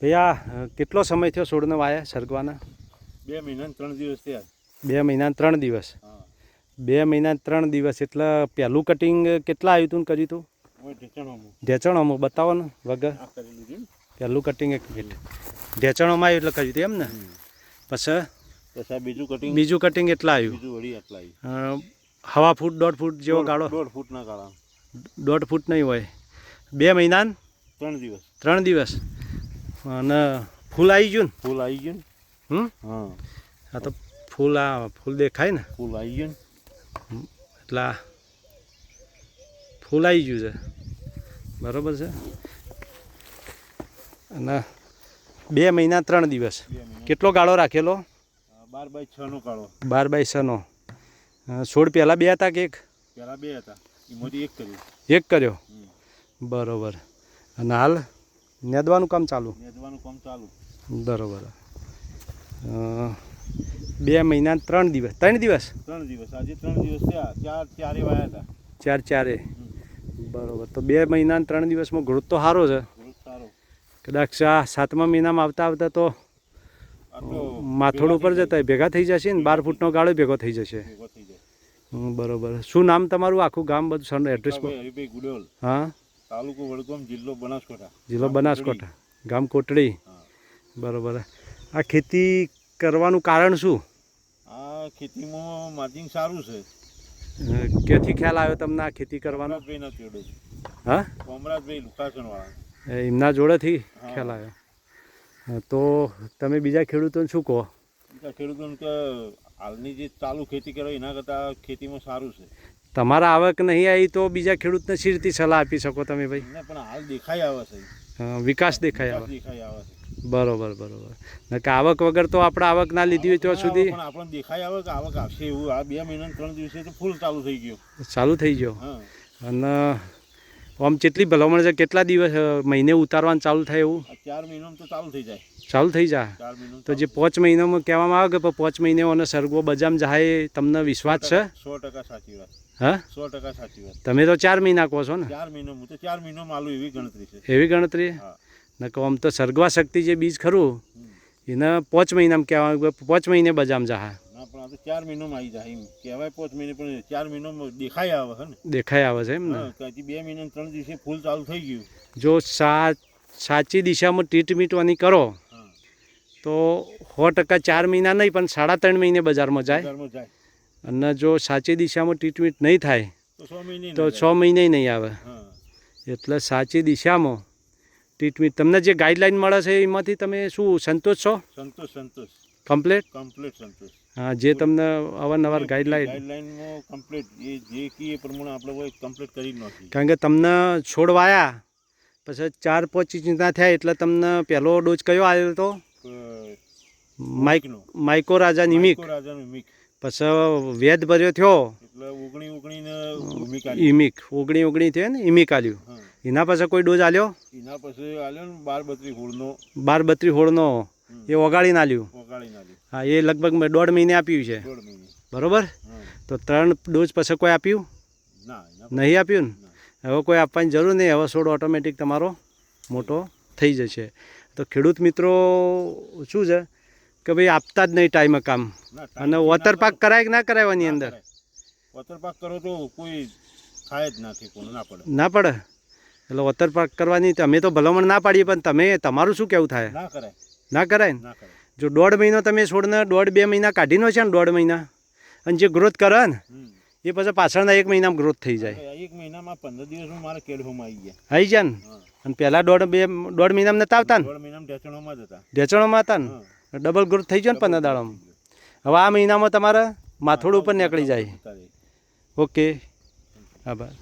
ભૈયા કેટલો સમય થયો છોડને વાયા સરગવાના? બે મહિના ત્રણ દિવસ થયા. બે મહિના ત્રણ દિવસ. બે મહિના ત્રણ દિવસ એટલે પહેલું કટિંગ કેટલા આવ્યું હતું કર્યું હતું હવે ઢેચણોમાં. બતાવો ને વગર. પહેલું કટિંગ એક મિનિટ ઢેચણોમાં આવ્યું એટલે કર્યું હતું એમ ને? પછી? પછી બીજું કટિંગ બીજું કટિંગ એટલા આવ્યું? હવા ફૂટ દોઢ ફૂટ જેવો ગાળો? દોઢ ફૂટના ગાળા દોઢ ફૂટ નહીં હોય. બે મહિના ને ત્રણ દિવસ. ત્રણ દિવસ. અને ફૂલ આવી ગયું ફૂલ આવી ગયું ને? હમ? હા. આ તો ફૂલ આ ફૂલ દેખાય ને? ફૂલ આવી ગયું ને? એટલે ફૂલ આવી ગયું છે. બરાબર છે? અને બે મહિના ત્રણ દિવસ. કેટલો ગાળો રાખેલો? બાર બાય છ નો કાળો બાર બાય છનો નો. છોડ પહેલાં બે હતા કે એક? પેલા બે હતા. એમાંથી એક કર્યો. એક કર્યો? બરોબર. અને હાલ નેદવાનું કામ ચાલુ? નેદવાનું કામ ચાલુ. બરોબર. બે મહિના ત્રણ દિવસ. ત્રણ દિવસ? ત્રણ દિવસ. આજે ત્રણ દિવસ થયા. ચાર ચારે વાયા હતા. ચાર ચારે. બરોબર. તો બે મહિના ત્રણ દિવસમાં ગ્રોથ તો સારો છે. કદાચ આ સાતમા મહિનામાં આવતા આવતા તો માથોડ ઉપર જતા ભેગા થઈ જશે ને? બાર ફૂટનો ગાળો ભેગો થઈ જશે. બરોબર. શું નામ તમારું? આખું ગામ બધું એડ્રેસ હા? તાલુકો વડગામ જિલ્લો બનાસકાંઠા. જિલ્લો બનાસકાંઠા. ગામ કોટડી. બરોબર. આ ખેતી કરવાનું કારણ શું? આ ખેતીમાં માર્જિન સારું છે. ક્યાંથી ખ્યાલ આવ્યો તમને આ ખેતી કરવાનો? હા? કોમરાજભાઈ લુકાસણ વાળા એ એમના જોડેથી ખ્યાલ આવ્યો. તો તમે બીજા ખેડૂતોને શું કહો? બીજા ખેડૂતોને કે હાલની જે ચાલુ ખેતી કરો એના કરતાં ખેતીમાં સારું છે. તમારા આવક નહીં આવી તો બીજા ખેડૂતને સી સલાહ આપી શકો તમે ભાઈ. પણ હાલ દેખાઈ આવે છે. વિકાસ દેખાય આવે. છે. બરોબર બરોબર. નકે આવક વગર તો આપણે આવક ના લીધી હોય ત્યાં સુધી આપણે આપણને આવક આવે કે આવક આવશે એવું. આ બે મહિના ત્રણ દિવસે તો ફૂલ ચાલુ થઈ ગયો. ચાલુ થઈ ગયો. અને આમ કેટલી ભલામણ છે કેટલા દિવસ મહિને ઉતારવાનું ચાલુ થાય એવું? ચાર મહિનામાં તો ચાલુ થઈ જાય. ચાલુ થઈ જાય? તો જે પાંચ મહિનામાં કહેવામાં આવે કે પાંચ મહિને અને સરગવો બજામ જાય તમને વિશ્વાસ છે? સો ટકા સાચી વાત. હા? સો ટકા સાચી વાત. તમે તો ચાર મહિના કહો છો ને? ચાર મહિનો હું તો ચાર મહિનામાં આલું એવી ગણતરી છે. એવી ગણતરી? હા. નકો આમ તો સર્ગવા શક્તિ જે બીજ ખરું એને પાંચ મહિનામાં કહેવાનું પાંચ મહિને બજામ જાય પણ આ તો ચાર મહિનામાં આવી જાય એમ. કહેવાય પાંચ મહિને પણ ચાર મહિનામાં દેખાય આવે છે ને. દેખાઈ આવે છે એમ ને? હજી બે મહિના ત્રણ દિવસે ફૂલ ચાલુ થઈ ગયું. જો સા સાચી દિશામાં ટ્રીટમેન્ટવાની કરો તો સો ટકા ચાર મહિના નહીં પણ સાડા ત્રણ મહિને બજારમાં જાય. જાય. અને જો સાચી દિશામાં ટ્રીટમેન્ટ નહીં થાય તો છ મહિને નહીં આવે. હા. એટલે સાચી દિશામાં ટ્રીટમેન્ટ તમને જે ગાઈડલાઈન મળે છે એમાંથી તમે શું સંતોષ છો? સંતોષ સંતોષ. કમ્પ્લેટ કમ્પ્લેટ સંતોષ. જે તમને અવારનવાર ગાઈડલાઈન ગાઈડલાઈનમાં કમ્પ્લીટ એ જે કી એ પ્રમાણે આપણે કમ્પ્લીટ કરી નાખી કારણ કે તમને છોડવાયા પછી ચાર પાંચ ચિંતા થયા એટલે તમને પહેલો ડોઝ કયો આવ્યો હતો? માઇકનો માઇકો રાજા નિમિક. પછી વેદ ભર્યો થયો. એટલે ઓગણી ઓગણીને ઇમિક. ઓગણી ઓગણી થયો ને ઇમિક આલ્યું. એના પછી કોઈ ડોઝ આલ્યો? એના પછી આલ્યો ને બાર બત્રી હોળનો. બાર બત્રી હોળનો. એ ઓગાળીને આલ્યું હા એ લગભગ મેં દોઢ મહિને આપ્યું છે. બરોબર? તો ત્રણ ડોઝ પછી કોઈ આપ્યું? નહીં આપ્યું ને? હવે કોઈ આપવાની જરૂર નહીં. હવે છોડ ઓટોમેટિક તમારો મોટો થઈ જશે. તો ખેડૂત મિત્રો શું છે? કે ભાઈ આપતા જ નહીં ટાઈમે કામ. અને વોટર પાક કરાય. કે ના કરાવવાની એની અંદર? કરાય. વોટર પાક કરો તો કોઈ થાય જ નથી ના પડે. ના પડે? એટલે વોટર પાક કરવાની તો અમે તો ભલામણ ના પાડીએ પણ તમે તમારું શું કેવું થાય? ના કરાય. ના કરાય ને? જો દોઢ મહિનો તમે છોડને દોઢ બે મહિના કાઢીનો છે ને દોઢ મહિના અને જે ગ્રોથ કરે ને એ પછી પાછળના એક મહિનામાં ગ્રોથ થઈ જાય. એક મહિનામાં પંદર દિવસમાં મારા કેળહોમાં આવી ગયા. આવી જાય ને? અને પહેલાં દોઢ બે દોઢ મહિનામાં નતા આવતા ને? દોઢ મહિનામાં ઢેચણોમાં હતા. ઢેચણોમાં હતા ને? ડબલ ગ્રોથ થઈ ગયો ને પંદર દાડામાં. હવે આ મહિનામાં તમારે માથોડ ઉપર નીકળી જાય. ઓકે આભાર.